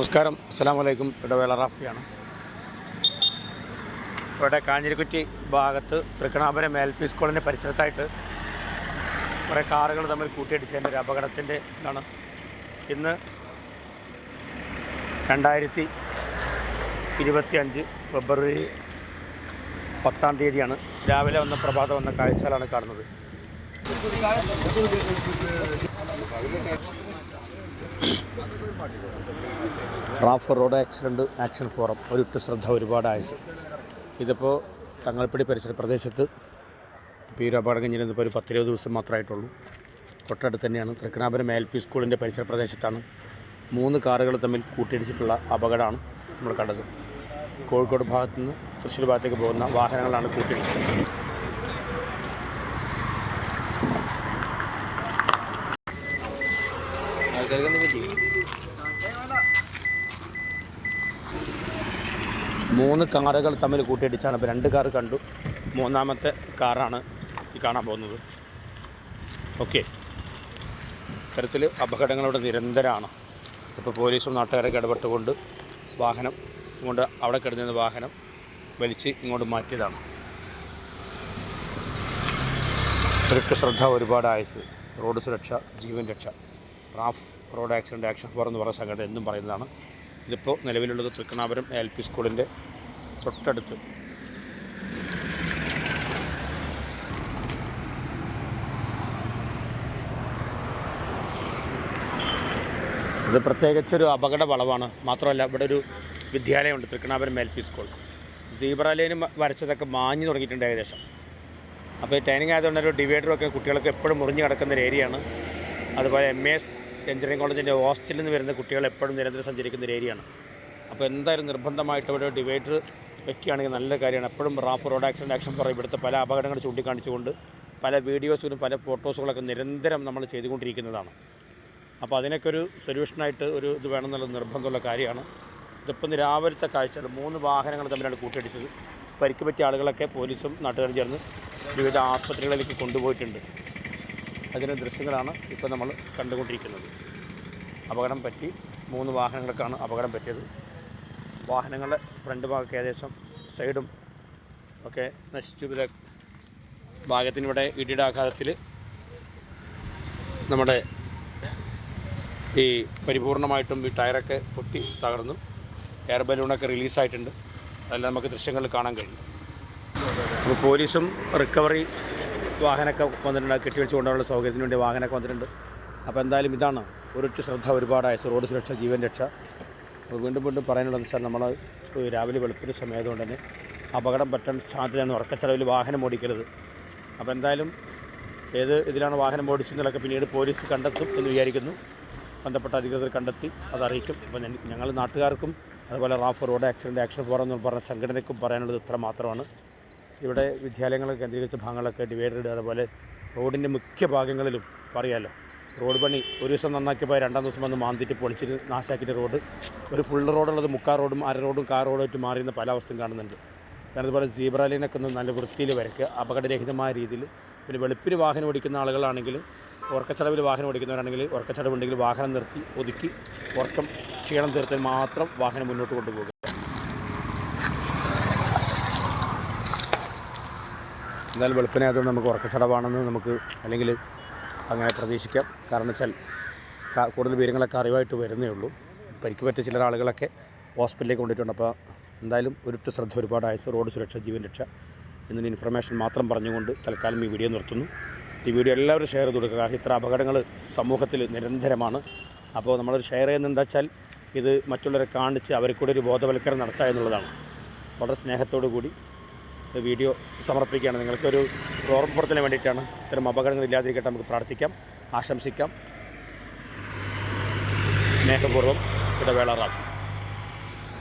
നമസ്കാരം. അസ്സാം വലൈക്കും ഇടവേള റാഫിയാണ്. ഇവിടെ കാഞ്ഞിരക്കുറ്റി ഭാഗത്ത് തൃക്കണാപുരം എൽ പി സ്കൂളിന്റെ പരിസരത്തായിട്ട് കുറേ കാറുകൾ തമ്മിൽ കൂട്ടിയിടിച്ചതിന്റെ ഒരു അപകടത്തിന്റെ ഇതാണ്. ഇന്ന് രണ്ടായിരത്തി ഇരുപത്തി അഞ്ച് ഫെബ്രുവരി പത്താം തീയതിയാണ്. രാവിലെ വന്ന പ്രഭാതം വന്ന കാഴ്ചകളാണ് കാണുന്നത്. RAF road accident action forum ഒരു ശ്രദ്ധ ഒരുപാട് ആയത് ഇതിപ്പോൾ തങ്ങൾപ്പടി പരിസര പ്രദേശത്ത് ഇപ്പോൾ ഈ ഒരു ഒരു പത്തിരുപത് ദിവസം മാത്രമായിട്ടുള്ളൂ. തൊട്ടടുത്ത് തന്നെയാണ്. തൃക്കണാപുരം എൽ പി സ്കൂളിന്റെ പരിസര പ്രദേശത്താണ് മൂന്ന് കാറുകൾ തമ്മിൽ കൂട്ടിയിടിച്ചിട്ടുള്ള അപകടമാണ് നമ്മൾ കണ്ടത്. കോഴിക്കോട് ഭാഗത്തു നിന്ന് തൃശ്ശൂർ ഭാഗത്തേക്ക് പോകുന്ന വാഹനങ്ങളാണ് കൂട്ടിയിടിച്ചത്. മൂന്ന് കാറുകൾ തമ്മിൽ കൂട്ടിയിടിച്ചാണ് ഇപ്പോൾ രണ്ട് കാർ കണ്ടു. മൂന്നാമത്തെ കാറാണ് ഈ കാണാൻ പോകുന്നത്. ഓക്കെ. ഇത്തരത്തിൽ അപകടങ്ങളിവിടെ നിരന്തരമാണ് ഇപ്പോൾ പോലീസും നാട്ടുകാരൊക്കെ ഇടപെട്ടുകൊണ്ട് വാഹനം ഇങ്ങോട്ട് അവിടെ കിടന്നിരുന്ന വാഹനം വലിച്ച് ഇങ്ങോട്ട് മാറ്റിയതാണ്. ഇത്രയ്ക്ക് ശ്രദ്ധ ഒരുപാട് ആയുസ്. റോഡ് സുരക്ഷ ജീവൻ രക്ഷ. RAF road accident action for എന്ന് പറയുന്ന സംഘടന എന്നും പറയുന്നതാണ്. ഇതിപ്പോൾ നിലവിലുള്ളത് തൃക്കണാപുരം എൽ പി സ്കൂളിന്റെ തൊട്ടടുത്ത്. ഇത് പ്രത്യേകിച്ചൊരു അപകട വളവാണ് മാത്രമല്ല ഇവിടെ ഒരു വിദ്യാലയമുണ്ട് Thrikkanapuram L P school. Zebra ലൈനും വരച്ചതൊക്കെ മാഞ്ഞു തുടങ്ങിയിട്ടുണ്ട് ഏകദേശം. അപ്പോൾ ഈ ട്രെയിനിങ് ആയതുകൊണ്ട് ഒരു ഡിവൈഡറും ഒക്കെ കുട്ടികൾക്ക് എപ്പോഴും മുറിഞ്ഞു കിടക്കുന്ന ഒരു ഏരിയയാണ് അതുപോലെ എം എസ് എഞ്ചിനീയറിംഗ് കോളേജിന്റെ ഹോസ്റ്റലിൽ നിന്ന് വരുന്ന കുട്ടികൾ എപ്പോഴും നിരന്തരം സഞ്ചരിക്കുന്ന ഒരു ഏരിയയാണ്. അപ്പോൾ എന്തായാലും നിർബന്ധമായിട്ട് ഇവിടെ ഡിവൈഡർ വെക്കുകയാണെങ്കിൽ നല്ല കാര്യമാണ്. എപ്പോഴും റാഫ് റോഡ് ആക്സിഡന്റ് ആക്ഷൻ പറയും ഇവിടുത്തെ പല അപകടങ്ങൾ ചൂണ്ടിക്കാണിച്ചുകൊണ്ട് പല വീഡിയോസുകളും പല ഫോട്ടോസുകളൊക്കെ നിരന്തരം നമ്മൾ ചെയ്തുകൊണ്ടിരിക്കുന്നതാണ്. അപ്പോൾ അതിനൊക്കെ ഒരു സൊല്യൂഷനായിട്ട് ഒരു ഇത് വേണമെന്നുള്ള നിർബന്ധമുള്ള കാര്യമാണ്. ഇതിപ്പം രാവിലത്തെ കാഴ്ച മൂന്ന് വാഹനങ്ങൾ തമ്മിലാണ് കൂട്ടിയിടിച്ചത്. പരിക്ക് പറ്റിയ ആളുകളൊക്കെ പോലീസും നാട്ടുകാരും ചേർന്ന് വിവിധ ആസ്പത്രികളിലേക്ക് കൊണ്ടുപോയിട്ടുണ്ട്. അതിന്റെ ദൃശ്യങ്ങളാണ് ഇപ്പോൾ നമ്മൾ കണ്ടുകൊണ്ടിരിക്കുന്നത്. അപകടം പറ്റി മൂന്ന് വാഹനങ്ങൾക്കാണ് അപകടം പറ്റിയത്. വാഹനങ്ങളുടെ ഫ്രണ്ട് ഭാഗമൊക്കെ ഏകദേശം സൈഡും ഒക്കെ നശിച്ചു. ഇത് ഭാഗത്തിനിവിടെ ഇടിയുടെ ആഘാതത്തിൽ നമ്മുടെ ഈ പരിപൂർണമായിട്ടും ഈ ടയറൊക്കെ പൊട്ടി തകർന്നു. എയർ ബലൂണൊക്കെ റിലീസായിട്ടുണ്ട്. അതെല്ലാം നമുക്ക് ദൃശ്യങ്ങളിൽ കാണാൻ കഴിയും. പോലീസും റിക്കവറി വാഹനമൊക്കെ വന്നിട്ടുണ്ട്. കെട്ടിവെച്ച് കൊണ്ടുള്ള സൗകര്യത്തിന് വേണ്ടി വാഹനമൊക്കെ വന്നിട്ടുണ്ട്. അപ്പോൾ എന്തായാലും ഇതാണ് ഒരൊറ്റ ശ്രദ്ധ ഒരുപാടായ റോഡ് സുരക്ഷ ജീവൻ രക്ഷ. വീണ്ടും വീണ്ടും പറയാനുള്ളത് സാർ നമ്മൾ രാവിലെ വെളുപ്പിന് സമയമായതുകൊണ്ട് തന്നെ അപകടം പറ്റാൻ സാധ്യതയാണ് ഉറക്കച്ചെലവിൽ വാഹനം ഓടിക്കരുത്. അപ്പോൾ എന്തായാലും ഏത് ഇതിലാണ് വാഹനം ഓടിച്ചെന്നുള്ളതൊക്കെ പിന്നീട് പോലീസ് കണ്ടെത്തും എന്ന് വിചാരിക്കുന്നു. ബന്ധപ്പെട്ട അധികൃതർ കണ്ടെത്തി അത് അറിയിക്കും. അപ്പോൾ ഞങ്ങൾ നാട്ടുകാർക്കും അതുപോലെ RAF road accident action forum എന്ന് പറഞ്ഞ സംഘടനയ്ക്കും പറയാനുള്ളത് ഇത്ര മാത്രമാണ്. ഇവിടെ വിദ്യാലയങ്ങൾ കേന്ദ്രീകരിച്ച ഭാഗങ്ങളൊക്കെ ഡിവൈഡർ ഇടുക അതുപോലെ റോഡിന്റെ മുഖ്യ ഭാഗങ്ങളിലും പറയാമല്ലോ റോഡ് പണി ഒരു ദിവസം നന്നാക്കിയപ്പോൾ രണ്ടാം ദിവസം വന്ന് മാന്തിട്ട് പൊളിച്ചിട്ട് നാശാക്കിയിട്ട് റോഡ് ഒരു ഫുൾ റോഡുള്ളത് മുക്കാ റോഡും അര റോഡും കാർ റോഡായിട്ട് മാറിയുന്ന പല അവസ്ഥയും കാണുന്നുണ്ട്. കാരണം അതുപോലെ സീബ്ര ലൈനൊക്കെ ഒന്ന് നല്ല വൃത്തിയിൽ വരയ്ക്കുക. അപകടരഹിതമായ രീതിയിൽ. പിന്നെ വെളുപ്പിന് വാഹനം ഓടിക്കുന്ന ആളുകളാണെങ്കിൽ ഉറക്കച്ചടവിൽ വാഹനം ഓടിക്കുന്നവരാണെങ്കിൽ ഉറക്കച്ചടവുണ്ടെങ്കിൽ വാഹനം നിർത്തി ഒതുക്കി ഉറക്കം ക്ഷീണം തീർത്താൽ മാത്രം വാഹനം മുന്നോട്ട് കൊണ്ടുപോകുക എന്തായാലും വെളുപ്പിനായതുകൊണ്ട് നമുക്ക് ഉറക്കച്ചടവാണെന്ന് നമുക്ക് അല്ലെങ്കിൽ അങ്ങനെ പ്രതീക്ഷിക്കാം. കാരണം വെച്ചാൽ കൂടുതൽ വിവരങ്ങളൊക്കെ അറിവായിട്ട് വരുന്നേ ഉള്ളൂ. പരിക്ക് പറ്റിയ ചില ആളുകളൊക്കെ ഹോസ്പിറ്റലിലേക്ക് കൊണ്ടിട്ടുണ്ട് അപ്പോൾ എന്തായാലും ഒരിട്ട് ശ്രദ്ധ ഒരുപാട് ആയസ് റോഡ് സുരക്ഷ ജീവൻ രക്ഷ എന്നൊരു ഇൻഫർമേഷൻ മാത്രം പറഞ്ഞുകൊണ്ട് തൽക്കാലം ഈ വീഡിയോ നിർത്തുന്നു. ഈ വീഡിയോ എല്ലാവരും ഷെയർ ചെയ്ത് കൊടുക്കുക. കാരണം ഇത്ര അപകടങ്ങൾ സമൂഹത്തിൽ നിരന്തരമാണ്. അപ്പോൾ നമ്മളൊരു ഷെയർ ചെയ്യുന്നത് എന്താ വെച്ചാൽ ഇത് മറ്റുള്ളവരെ കാണിച്ച് അവരെ കൂടെ ഒരു ബോധവൽക്കരണം നടത്തുക എന്നുള്ളതാണ്. വളരെ സ്നേഹത്തോടു കൂടി വീഡിയോ സമർപ്പിക്കുകയാണ്. നിങ്ങൾക്കൊരു ഓർമ്മപ്പെടുത്തലിന് വേണ്ടിയിട്ടാണ് ഇത്തരം അപകടങ്ങൾ ഇല്ലാതിരിക്കട്ടെ നമുക്ക് പ്രാർത്ഥിക്കാം ആശംസിക്കാം. സ്നേഹപൂർവം ഇടവേള റാഫി.